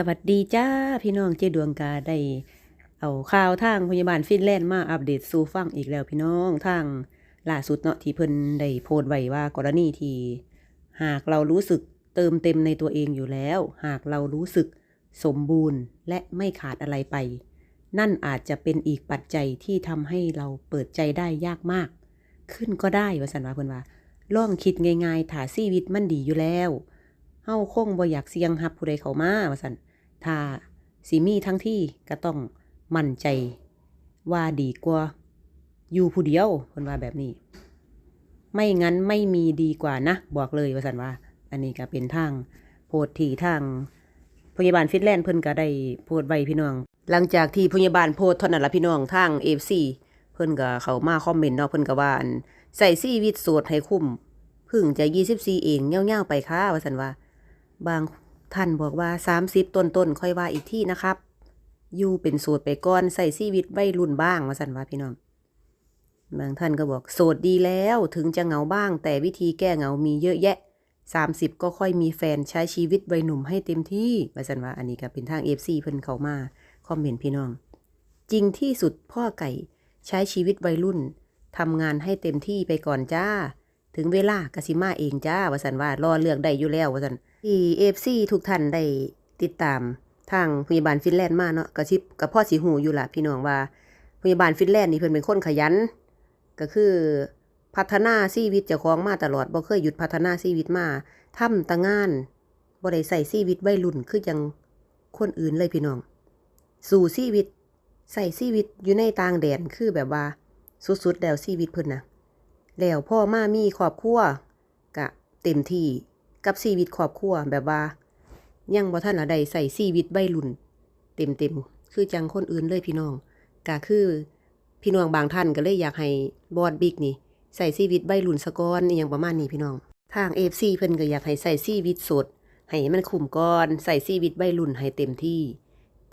สวัสดีจ้าพี่น้องเจดวงกาได้เอาข่าวทางพยาบาลฟินแลนด์มาอัปเดตสู่ฟังอีกแล้วพี่น้องทางล่าสุดเนาะที่เพิ่นได้โพสต์ไว้ว่ากรณีที่หากเรารู้สึกเติมเต็มในตัวเองอยู่แล้ว หากเรารู้สึกสมบูรณ์และไม่ขาดอะไรไป นั่นอาจจะเป็นอีกปัจจัยที่ทำให้เราเปิดใจได้ยากมาก ขึ้นก็ได้ว่าสันว่าเพิ่นว่าลองคิดง่ายๆถ้าชีวิตมันดีอยู่แล้ว เฮาคงบ่อยากเสี่ยงรับผู้ใดเข้ามาว่าซั่นถ้าสิมีทั้งที่ก็ต้องมั่นใจว่าดีกว่า อยู่ผู้เดียวเพิ่นว่าแบบนี้ ไม่งั้นไม่มีดีกว่านะ บอกเลยว่าซั่นว่า อันนี้ก็เป็นทางโพสต์ที่ทางพยาบาลฟินแลนด์เพิ่นก็ได้โพสต์ไว้พี่น้อง หลังจากที่พยาบาลโพสต์เท่านั้นละพี่น้องทาง FC เพิ่นก็เข้ามาคอมเมนต์เนาะเพิ่นก็ว่านใส่ชีวิตโสดให้คุ้มพึ่งจะ24เองเง่าวๆไปค่ะว่าซั่นว่า บางท่านบอกว่า 30 ต้นต้นค่อยว่าอีกที่นะครับ อยู่เป็นโสดไปก่อนใส่ชีวิตวัยรุ่นบ้างว่าสันว่าพี่น้อง บางท่านก็บอกโสดดีแล้วถึงจะเหงาบ้าง แต่วิธีแก้เหงามีเยอะแยะ 30 ก็ค่อยมีแฟนใช้ชีวิตวัยหนุ่มให้เต็มที่ว่าสันว่าอันนี้ก็เป็นทาง FC เพิ่นเขามาคอมเมนต์พี่น้อง จริงที่สุดพ่อไก่ใช้ชีวิตวัยรุ่นทำงานให้เต็มที่ไปก่อนจ้า ถึงเวลากสิมาเองจ้าว่าสันว่ารอเลือกได้อยู่แล้วว่าสัน ที่เอฟซีทุกท่านได้ติดตามทางพยาบาลฟินแลนด์มาเนาะกระชิบกับพ่อสีหูอยู่ล่ะพี่น้องว่าพยาบาลฟินแลนด์นี่เพิ่นเป็นคนขยัน ก็คือพัฒนาชีวิตเจ้าของมาตลอดบ่เคยหยุดพัฒนาชีวิตมาทำตางานบ่ได้ใส่ชีวิตวัยรุ่นคือจังคนอื่นเลยพี่น้อง สู่ชีวิตใส่ชีวิตอยู่ในต่างแดนคือแบบว่าสุดๆแล้วชีวิตเพิ่นนะแล้วพ่อมามีครอบครัวกะเต็มที่ กับชีวิตครอบครัวแบบว่า ยังบ่ทันละได้ใส่ชีวิตวัยรุ่น เต็มเต็มๆคือจังคนอื่นเลยพี่น้องก็คือพี่น้องบางท่านก็เลยอยากให้บอดบิ๊กนี่ใส่ชีวิตวัยรุ่นสะก่อนอหยังประมาณนี้พี่น้อง ทางเอฟซีเพิ่นก็อยากให้ใส่ชีวิตสดให้มันคุ้มก่อนใส่ชีวิตวัยรุ่นให้เต็มที่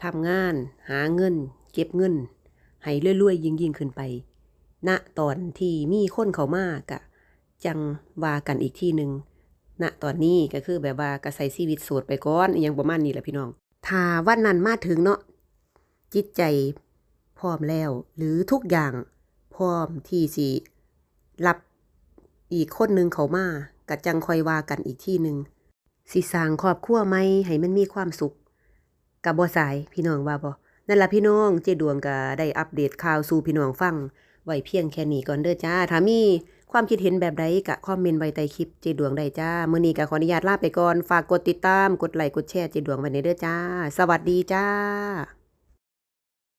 ทำงานหาเงิน เก็บเงิน ให้รวยๆยิ่งๆขึ้นไป ณตอนที่มีคนเขามากะ จังว่ากันอีกที่หนึ่ง ณตอนนี้ก็คือแบบว่ากระใส่ชีวิตโสดไปก่อนอยังประมาณนี้แหละพี่น้อง ถ้าวันนั้นมาถึงเนาะจิตใจพร้อมแล้ว หรือทุกอย่างพร้อมที่สิรับอีกคนหนึ่งเขามากะจังคอยว่ากันอีกที่หนึ่งสิสร้างครอบครัวไหมให้มันมีความสุขกับบ่สายพี่น้องว่าบ่นั่นละพี่น้องเจดวงก็ได้อัปเดตข่าวสู่พี่น้องฟัง ไว้เพียงแค่นี้ก่อนเด้อจ้าถ้ามี ความคิดเห็นแบบใดกะคอมเมนต์ไว้ใต้คลิปเจดวงได้จ้ามื้อนี้กะขออนุญาตลาไปก่อน ฝากกดติดตาม กดไลค์ กดแชร์เจดวงไว้ในเด้อจ้า สวัสดีจ้า